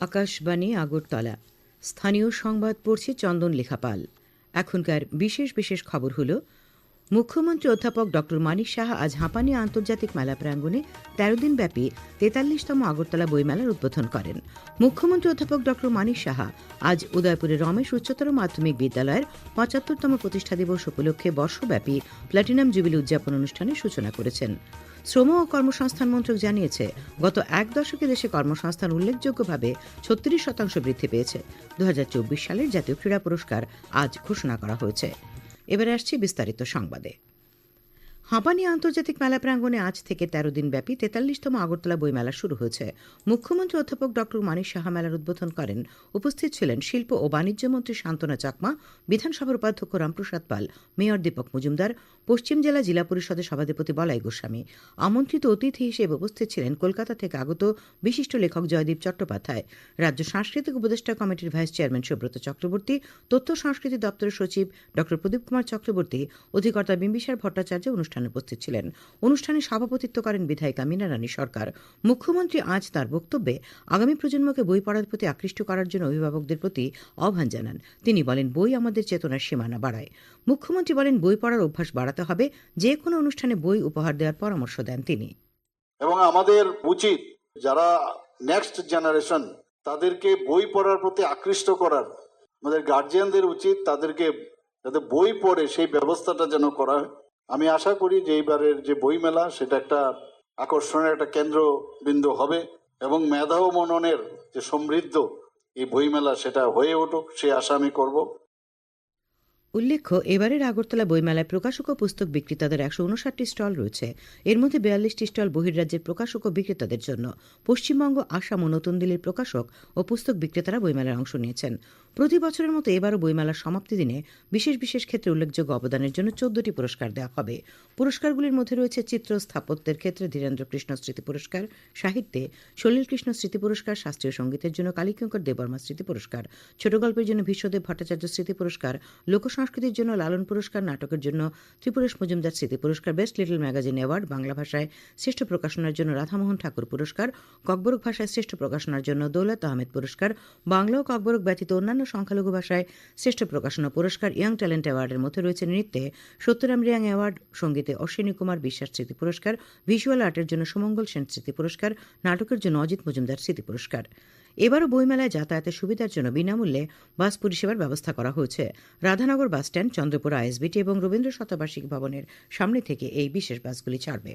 আকাশবাণী, আগরতলা। স্থানীয় সংবাদ পড়ছে চন্দন লেখাপাল। এখনকার বিশেষ বিশেষ খবর হল, মুখ্যমন্ত্রী অধ্যাপক ড মানিক সাহা আজ হাঁপানি আন্তর্জাতিক মেলা প্রাঙ্গণে তেরো দিনব্যাপী তেতাল্লিশতম আগরতলা বইমেলার উদ্বোধন করেন। মুখ্যমন্ত্রী অধ্যাপক ড মানিক সাহা আজ উদয়পুরের রমেশ উচ্চতর মাধ্যমিক বিদ্যালয়ের পঁচাত্তরতম প্রতিষ্ঠা দিবস উপলক্ষে বর্ষব্যাপী প্ল্যাটিনাম জুবিলি উদযাপন অনুষ্ঠানের সূচনা করেছেন। শ্রম ও কর্মসংস্থান মন্ত্রক জানিয়েছে, গত এক দশকে দেশে কর্মসংস্থান উল্লেখযোগ্যভাবে ছত্রিশ শতাংশ বৃদ্ধি পেয়েছে। দু হাজার চব্বিশ সালের জাতীয় ক্রীড়া পুরস্কার আজ ঘোষণা করা হয়েছে। এবারে আসছি বিস্তারিত সংবাদে। হাঁপানি আন্তর্জাতিক মেলা প্রাঙ্গণে আজ থেকে তেরো দিন ব্যাপী তেতাল্লিশতম আগরতলা বইমেলা শুরু হয়েছে। মুখ্যমন্ত্রী অধ্যাপক ড. মানিক সাহা মেলার উদ্বোধন করেন। উপস্থিত ছিলেন শিল্প ও বাণিজ্য মন্ত্রী শান্তনা চাকমা, বিধানসভার উপাধ্যক্ষ রামপ্রসাদ পাল, মেয়র দীপক মজুমদার, পশ্চিম জেলা জিলা পরিষদের সভাধিপতি বলাই গোস্বামী। আমন্ত্রিত অতিথি হিসেবে উপস্থিত ছিলেন কলকাতা থেকে আগত বিশিষ্ট লেখক জয়দীপ চট্টোপাধ্যায়, রাজ্য সাংস্কৃতিক উপদেষ্টা কমিটির ভাইস চেয়ারম্যান সুব্রত চক্রবর্তী, তথ্য সংস্কৃতি দপ্তরের সচিব ড. প্রদীপ কুমার চক্রবর্তী, অধিকর্তা বিম্বিসার ভট্টাচার্য অনুষ্ঠানে উপস্থিত ছিলেন। অনুষ্ঠানে সভাপতিত্ব করেন বিধায়িকা মীনা রানী সরকার। মুখ্যমন্ত্রী আজ তার বক্তব্যে আগামী প্রজন্মকে বই পড়ার প্রতি আকৃষ্ট করার জন্য অভিভাবকদের প্রতি আহ্বান জানান। তিনি বলেন, বই আমাদের চেতনার সীমানা বাড়ায়। মুখ্যমন্ত্রী বলেন, বই পড়ার অভ্যাস বাড়াতে হবে। যে কোনো অনুষ্ঠানে বই উপহার দেওয়ার পরামর্শ দেন তিনি। এবং আমাদের উচিত যারা নেক্সট জেনারেশন তাদেরকে বই পড়ার প্রতি আকৃষ্ট করার। আমাদের গার্জিয়ানদের উচিত তাদেরকে যাতে বই পড়ে, সেই ব্যবস্থাটা যেন করা হয়। আমি আশা করি যে এইবারের যে বই মেলা সেটা একটা আকর্ষণের একটা কেন্দ্রবিন্দু হবে এবং মেধা ও মননের যে সমৃদ্ধ এই বইমেলা সেটা হয়ে উঠুক, সে আশা আমি করব। উল্লেখ্য, এবারের আগরতলা বইমেলায় প্রকাশক ও পুস্তক বিক্রেতাদের একশো উনষাটটি স্টল রয়েছে। এর মধ্যে বিয়াল্লিশটি স্টল বহির্রাজ্যের প্রকাশক ও বিক্রেতাদের জন্য। পশ্চিমবঙ্গ, আসাম ও নতুন দিল্লির প্রকাশক ও পুস্তক বিক্রেতারা বইমেলায় অংশ নিয়েছেন। প্রতি বছরের মতো এবারও বইমেলার সমাপ্তি দিনে বিশেষ বিশেষ ক্ষেত্রে উল্লেখযোগ্য অবদানের জন্য চোদ্দটি পুরস্কার দেওয়া হবে। পুরস্কারগুলির মধ্যে রয়েছে চিত্র স্থাপত্যের ক্ষেত্রে ধীরেন্দ্র কৃষ্ণ স্মৃতি পুরস্কার, সাহিত্যে সলিল কৃষ্ণ স্মৃতি পুরস্কার, শাস্ত্রীয় সঙ্গীতের জন্য কালীকঙ্কর দেববর্মা স্মৃতি পুরস্কার, ছোট গল্পের জন্য বিশ্বদেব ভট্টাচার্য স্মৃতি পুরস্কার, লোকসংস্কৃতির জন্য লালন পুরস্কার, নাটকের জন্য ত্রিপুরেশ মজুমদার স্মৃতি পুরস্কার, best little magazine award, Bangla ভাষায় শ্রেষ্ঠ প্রকাশনার জন্য রাধামোহন ঠাকুর পুরস্কার, ককবরক ভাষায় শ্রেষ্ঠ প্রকাশনার জন্য দৌলত আহমেদ পুরস্কার, বাংলা ও ককবরক ব্যতীত অন্যান্য সংখ্যালঘু ভাষায় শ্রেষ্ঠ প্রকাশনা পুরস্কার ইয়াং ট্যালেন্ট অ্যাওয়ার্ডের মধ্যে রয়েছে নৃত্যে সত্যরাম রিয়াং অ্যাওয়ার্ড, সঙ্গীতে অশ্বিনী কুমার বিশ্বাস স্মৃতি পুরস্কার, ভিজুয়াল আর্টের জন্য সুমঙ্গল সেন স্মৃতি পুরস্কার, নাটকের জন্য অজিত মজুমদার স্মৃতি পুরস্কার। এবারও বইমেলায় যাতায়াতের সুবিধার জন্য বিনামূল্যে বাস পরিষেবার ব্যবস্থা করা হয়েছে। রাধানগর বাসস্ট্যান্ড চন্দ্রপুর আইএসবিটি এবং রবীন্দ্র শতবার্ষিকী ভবনের সামনে থেকে এই বিশেষ বাসগুলি ছাড়বে।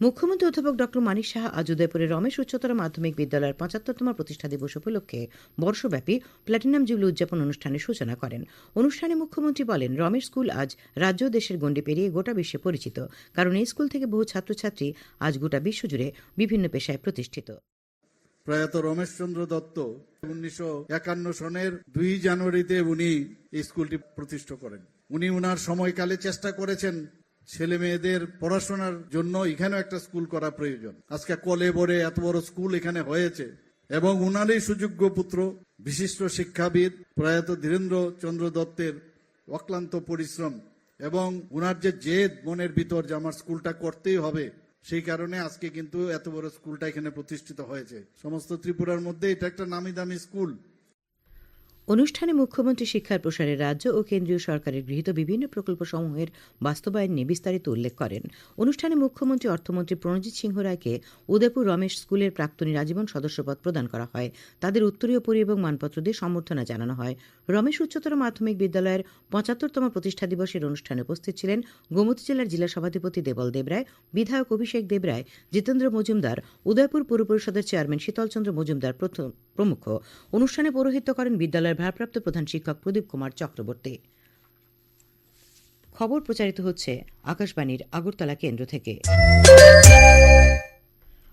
মুখ্যমন্ত্রী অধ্যাপক ড মানিক সাহা আজ উদয়পুরের রমেশ উচ্চতর মাধ্যমিক বিদ্যালয়ের পঁচাত্তরতম প্রতিষ্ঠা দিবস উপলক্ষে বর্ষব্যাপী প্ল্যাটিনাম জুবলি উদযাপন অনুষ্ঠানের সূচনা করেন। অনুষ্ঠানে মুখ্যমন্ত্রী বলেন, রমেশ স্কুল আজ রাজ্য দেশের গণ্ডি পেরিয়ে গোটা বিশ্বে পরিচিত, কারণ এই স্কুল থেকে বহু ছাত্রছাত্রী আজ গোটা বিশ্বজুড়ে বিভিন্ন পেশায় প্রতিষ্ঠিত। প্রয়াত রমেশচন্দ্র দত্ত উনিশশো একান্ন সনের দুই জানুয়ারিতে উনি এই স্কুলটি প্রতিষ্ঠা করেন। উনি উনার সময়কালে চেষ্টা করেছেন ছেলে মেয়েদের পড়াশোনার জন্য এখানেও একটা স্কুল করা প্রয়োজন। আজকে কলে বরে এত বড় স্কুল এখানে হয়েছে। এবং উনারই সুযোগ্য পুত্র, বিশিষ্ট শিক্ষাবিদ প্রয়াত ধীরেন্দ্র চন্দ্র দত্তের অক্লান্ত পরিশ্রম এবং উনার যে জেদ মনের ভিতর যে আমার স্কুলটা করতেই হবে, সেই কারণে আজকে কিন্তু এত বড় স্কুলটা এখানে প্রতিষ্ঠিত হয়েছে। সমস্ত ত্রিপুরার মধ্যে এটা একটা নামি দামি স্কুল। অনুষ্ঠানে মুখ্যমন্ত্রী শিক্ষার প্রসারে রাজ্য ও কেন্দ্রীয় সরকারের গৃহীত বিভিন্ন প্রকল্প সমূহের বাস্তবায়ন নিয়ে বিস্তারিত উল্লেখ করেন। অনুষ্ঠানে মুখ্যমন্ত্রী অর্থমন্ত্রী প্রণজিৎ সিংহ রায়কে উদয়পুর রমেশ স্কুলের প্রাক্তনী রাজীবন সদস্যপদ প্রদান করা হয়। তাদের উত্তরীয় পরি এবং মানপত্র দিয়ে সম্বর্ধনা জানানো হয়। রমেশ উচ্চতর মাধ্যমিক বিদ্যালয়ের পঁচাত্তরতম প্রতিষ্ঠা দিবসের অনুষ্ঠানে উপস্থিত ছিলেন গোমতী জেলার জেলা সভাধিপতি দেবল দেবরায়, বিধায়ক অভিষেক দেবরায়, জিতেন্দ্র মজুমদার, উদয়পুর পৌর পরিষদের চেয়ারম্যান শীতলচন্দ্র মজুমদার প্রথম- প্রমুখ। অনুষ্ঠানে পৌরোহিত্য করেন বিদ্যালয়ের ভারপ্রাপ্ত প্রধান শিক্ষক প্রদীপ কুমার চক্রবর্তী। খবর প্রচারিত হচ্ছে আকাশবাণীর আগরতলা কেন্দ্র থেকে।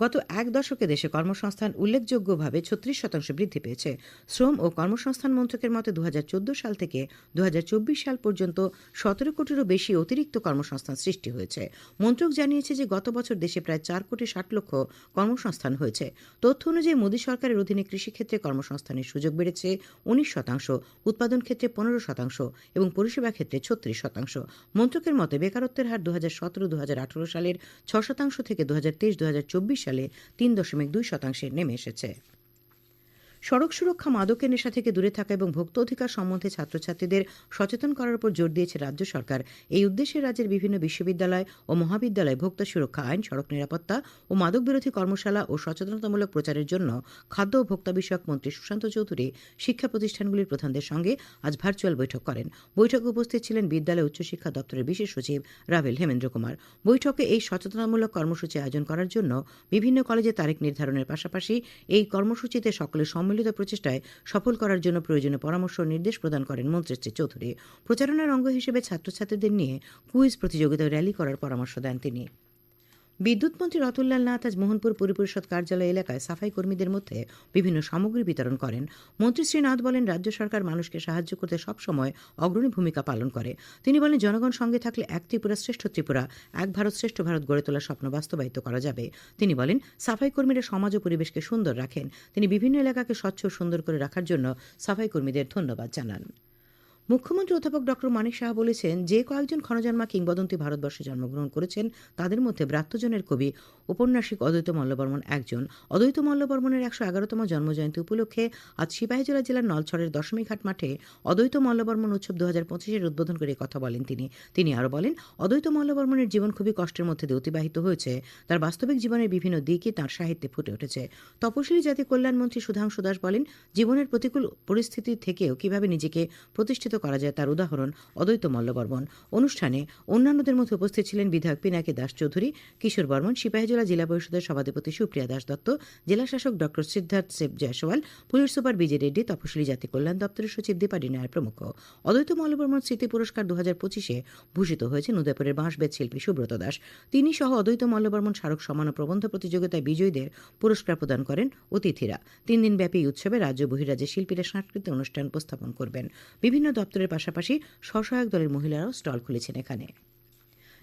গত এক দশকে দেশে কর্মসংস্থান উল্লেখযোগ্যভাবে ছত্রিশ শতাংশ বৃদ্ধি পেয়েছে। শ্রম ও কর্মসংস্থান মন্ত্রকের মতে দুহাজার চোদ্দ সাল থেকে দুহাজার চব্বিশ সাল পর্যন্ত সতেরো কোটিরও বেশি অতিরিক্ত কর্মসংস্থান সৃষ্টি হয়েছে। মন্ত্রক জানিয়েছে যে গত বছর দেশে প্রায় চার কোটি ষাট লক্ষ কর্মসংস্থান হয়েছে। তথ্য অনুযায়ী মোদী সরকারের অধীনে কৃষিক্ষেত্রে কর্মসংস্থানের সুযোগ বেড়েছে উনিশ শতাংশ, উৎপাদন ক্ষেত্রে পনেরো শতাংশ এবং পরিষেবা ক্ষেত্রে ছত্রিশ শতাংশ। মন্ত্রকের মতে বেকারত্বের হার দু হাজার সতেরো সালের ছ শতাংশ থেকে দু হাজার তেইশ সালে তিন দশমিক দুই শতাংশে নেমে এসেছে। সড়ক সুরক্ষা মাদকের নেশা থেকে দূরে থাকা এবং ভোক্ত অধিকার সম্বন্ধে ছাত্রছাত্রীদের সচেতন করার উপর জোর দিয়েছে রাজ্য সরকার। এই উদ্দেশ্যে রাজ্যের বিভিন্ন বিশ্ববিদ্যালয় ও মহাবিদ্যালয় ভোক্তা সুরক্ষা আইন, সড়ক নিরাপত্তা ও মাদক বিরোধী কর্মশালা ও সচেতনতামূলক প্রচারের জন্য খাদ্য ও ভোক্তা বিষয়ক মন্ত্রী সুশান্ত চৌধুরী শিক্ষা প্রতিষ্ঠানগুলির প্রধানদের সঙ্গে আজ ভার্চুয়াল বৈঠক করেন। বৈঠকে উপস্থিত ছিলেন বিদ্যালয় উচ্চশিক্ষা দপ্তরের বিশেষ সচিব রাভেল হেমেন্দ্র কুমার। বৈঠকে এই সচেতনামূলক কর্মসূচি আয়োজন করার জন্য বিভিন্ন কলেজে তারিখ নির্ধারণের পাশাপাশি এই কর্মসূচিতে সকলের সম্মিলিত প্রচেষ্টায় সফল করার জন্য প্রয়োজনীয় পরামর্শ ও নির্দেশ প্রদান করেন মন্ত্রী শ্রী চৌধুরী। প্রচারণার অঙ্গ হিসেবে ছাত্রছাত্রীদের নিয়ে কুইজ প্রতিযোগিতায় র্যালি করার পরামর্শ দেন তিনি। বিদ্যুৎ মন্ত্রী রতনলাল নাথ আজ মোহনপুর পরিপরিষদ কার্যালয় এলাকায় সাফাই কর্মীদের মধ্যে বিভিন্ন সামগ্রী বিতরণ করেন। মন্ত্রী শ্রী নাথ বলেন, রাজ্য সরকার মানুষকে সাহায্য করতে সবসময় অগ্রণী ভূমিকা পালন করে। তিনি বলেন, জনগণ সঙ্গে থাকলে এক ত্রিপুরা শ্রেষ্ঠ ত্রিপুরা, এক ভারত শ্রেষ্ঠ ভারত গড়ে তোলার স্বপ্ন বাস্তবায়িত করা যাবে। তিনি বলেন, সাফাই কর্মীরা সমাজ ও পরিবেশকে সুন্দর রাখেন। তিনি বিভিন্ন এলাকাকে স্বচ্ছ ও সুন্দর করে রাখার জন্য সাফাই কর্মীদের ধন্যবাদ জানান। মুখ্যমন্ত্রী অধ্যাপক ডক্টর মানিক শাহ বলেছেন, যে কয়েকজন ক্ষণজন্মা কিংবদন্তি ভারতবর্ষে জন্মগ্রহণ করেছেন, তাদের মধ্যে ব্রাত্যজনের কবি, ঔপন্যাসিক অদ্বৈত মল্লবর্মন একজন। অদ্বৈত মল্লবর্মনের একশো এগারোতম জন্মজয়ন্তী উপলক্ষে আজ সিপাহীজলা জেলার নলছড়ের দশমীঘাট মাঠে অদ্বৈত মল্লবর্মন উৎসব দু হাজার পঁচিশের উদ্বোধন করে কথা বলেন তিনি। তিনি আরও বলেন, অদ্বৈত মল্লবর্মনের জীবন খুবই কষ্টের মধ্যে দিয়ে অতিবাহিত হয়েছে। তার বাস্তবিক জীবনের বিভিন্ন দিকই তাঁর সাহিত্যে ফুটে উঠেছে। তপশিলি জাতি কল্যাণমন্ত্রী সুধাংশু দাস বলেন, জীবনের প্রতিকূল পরিস্থিতি থেকেও কীভাবে নিজেকে প্রতিষ্ঠিত করা যায় তার উদাহরণ অদ্বৈত মল্লবর্মন। অনুষ্ঠানে অন্যান্যদের মধ্যে উপস্থিত ছিলেন বিধায়ক পিনাকি দাস চৌধুরী কিশোর বর্মন সিপাহীজলা জেলা পরিষদের সভাধিপতি সুপ্রিয়া দাস দত্ত, জেলা শাসক ড সিদ্ধার্থ সেব জয়সওয়াল, পুলিশ সুপার বিজয় রেড্ডি তপশিলি জাতি কল্যাণ দপ্তরের সচিব দীপাডি নায়ার প্রমুখ। অদ্বৈত মল্লবর্মন স্মৃতি পুরস্কার দু হাজার পঁচিশে ভূষিত হয়েছেন উদয়পুরের বাঁশবেদ শিল্পী সুব্রত দাস তিনি সহ অদ্বৈত মল্লবর্মন স্মারক সমান প্রবন্ধ প্রতিযোগিতায় বিজয়ীদের পুরস্কার প্রদান করেন অতিথিরা। তিন দিনব্যাপী এই উৎসবে রাজ্য বহিরাজ্যের শিল্পীরা সাংস্কৃতিক অনুষ্ঠান উপস্থাপন করবেন। বিভিন্ন দপ্তরের পাশাপাশি স্বসহায়ক দলের মহিলারাও স্টল খুলেছেন এখানে।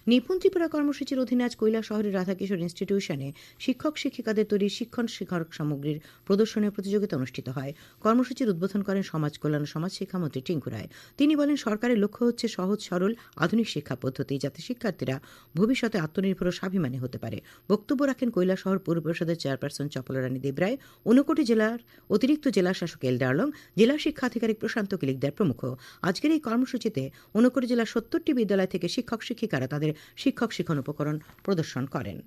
নিপুণ ত্রিপুরা কর্মসূচির অধীনে আজ শহরের রাধাকিশোর ইনস্টিটিউশনে শিক্ষক শিক্ষিকাদের তৈরি শিক্ষণ শিক্ষক সামগ্রীর প্রদর্শনী প্রতিযোগিতা অনুষ্ঠিত হয়। কর্মসূচির উদ্বোধন করেন সমাজ কল্যাণ সমাজ শিক্ষামন্ত্রী টিঙ্কু রায়। তিনি বলেন, সরকারের লক্ষ্য হচ্ছে সহজ, সরল, আধুনিক শিক্ষা পদ্ধতি যাতে শিক্ষার্থীরা ভবিষ্যতে আত্মনির্ভর ও স্বাভিমানী হতে পারে। বক্তব্য রাখেন কৈলা শহর পৌর পরিষদের চেয়ারপারসন চপলরানী দেবরায় ঊনকোটি জেলার অতিরিক্ত জেলা শাসক এল ডার্লং জেলা শিক্ষা আধিকারিক প্রশান্ত কিলিকদার প্রমুখ। আজকের এই কর্মসূচিতে ঊনকোটি জেলার সত্তরটি বিদ্যালয় থেকে শিক্ষক শিক্ষিকারা তাদের শিক্ষক শিক্ষণ উপকরণ প্রদর্শন করেন।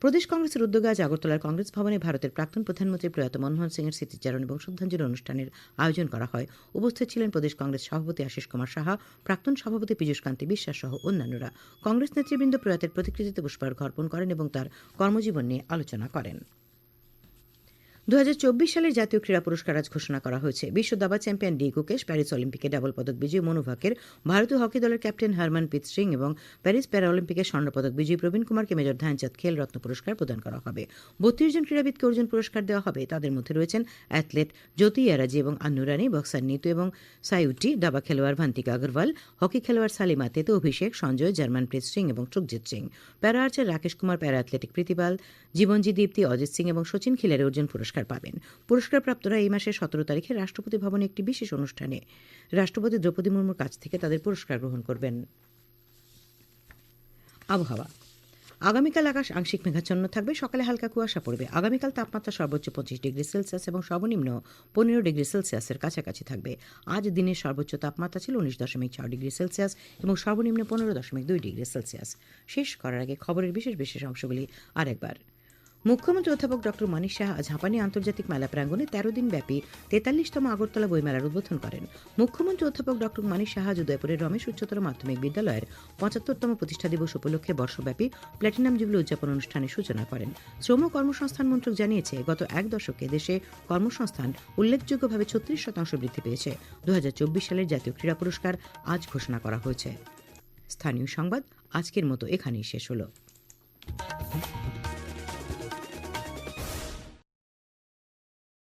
প্রদেশ কংগ্রেসের উদ্যোগে আজ আগরতলার কংগ্রেস ভবনে ভারতের প্রাক্তন প্রধানমন্ত্রী প্রয়াত মনমোহন সিংয়ের স্মৃতিচারণ এবং শ্রদ্ধাঞ্জলি অনুষ্ঠানের আয়োজন করা হয়। উপস্থিত ছিলেন প্রদেশ কংগ্রেস সভাপতি আশিস কুমার সাহা, প্রাক্তন সভাপতি পীযূষ কান্তি বিশ্বাস সহ অন্যান্যরা। কংগ্রেস নেতৃবৃন্দ প্রয়াতের প্রতিকৃতিতে পুষ্পার্ঘ অর্পণ করেন এবং তার কর্মজীবন নিয়ে আলোচনা করেন। দু হাজার চব্বিশ সালের জাতীয় ক্রীড়া পুরস্কার আজ ঘোষণা করা হয়েছে। বিশ্ব দাবা চ্যাম্পিয়ন ডি গুকেশ প্যারিস অলিম্পিকে ডাবল পদক বিজয়ী মনু ভাকের, ভারতীয় হকি দলের ক্যাপ্টেন হারমানপ্রীত সিং এবং প্যারিস প্যারা অলিম্পিকে স্বর্ণপদক বিজয়ী প্রবীণ কুমারকে মেজর ধ্যানচাঁদ খেল রত্ন পুরস্কার প্রদান করা হবে। বত্রিশ জন ক্রীড়াবিদকে অর্জুন পুরস্কার দেওয়া হবে। তাদের মধ্যে রয়েছেন অ্যাথলেট জ্যোতি ইয়ারাজি এবং আন্নু রানী, বক্সার নিতু এবং সাইউটি দাবা খেলোয়াড় ভান্তিকা আগরওয়াল, হকি খেলোয়াড় সালিমা তেতে, অভিষেক, সঞ্জয়, জার্মানপ্রীত সিং এবং সুখজিৎ সিং। প্যারা archer Rakesh Kumar, para athletic Preetipal Jeevanji Deepthi, Ajit Singh এবং সচিন খিলারে অর্জুন পুরস্কার পাবেন। পুরস্কারপ্রাপ্তরা এই মাসের সতেরো তারিখে রাষ্ট্রপতি ভবনে একটি বিশেষ অনুষ্ঠানে। রাষ্ট্রপতি দ্রৌপদী মুর্মুর কাছ থেকে তাদের পুরস্কার গ্রহণ করবেন। আবহাওয়া। আগামীকাল আকাশ আংশিক মেঘাচ্ছন্ন থাকবে, সকালে হালকা কুয়াশা পড়বে। আগামীকাল তাপমাত্রা সর্বোচ্চ পঁচিশ ডিগ্রি সেলসিয়াস এবং সর্বনিম্ন পনেরো ডিগ্রি সেলসিয়াসের কাছাকাছি থাকবে। আজ দিনের সর্বোচ্চ তাপমাত্রা ছিল উনিশ দশমিক ছয় ডিগ্রি সেলসিয়াস এবং সর্বনিম্ন পনেরো দশমিক দুই ডিগ্রি সেলসিয়াস। শেষ করার আগে খবরের বিশেষ বিশেষ অংশগুলি আরেকবার। মুখ্যমন্ত্রী অধ্যাপক ডক্টর মানিক আজ হাঁপানি আন্তর্জাতিক মেলা প্রাঙ্গণে তেরো দিন ব্যাপী তেতাল্লিশতম আগরতলা বইমেলার উদ্বোধন করেন। মুখ্যমন্ত্রী অধ্যাপক ডক্টর মানিক আজ উদয়পুরের রমেশ উচ্চতর মাধ্যমিক বিদ্যালয়ের পঁচাত্তরতম প্রতিষ্ঠা দিবস উপলক্ষে বর্ষব্যাপী প্ল্যাটিনাম জুবলি উদযাপন অনুষ্ঠানের সূচনা করেন। শ্রম কর্মসংস্থান মন্ত্রক জানিয়েছে, গত এক দশকে দেশে কর্মসংস্থান উল্লেখযোগ্যভাবে ছত্রিশ শতাংশ বৃদ্ধি পেয়েছে। দু হাজার চব্বিশ সালের জাতীয় ক্রীড়া পুরস্কার আজ ঘোষণা করা হয়েছে। স্থানীয় সংবাদ আজকের মতো এখানেই শেষ হলো।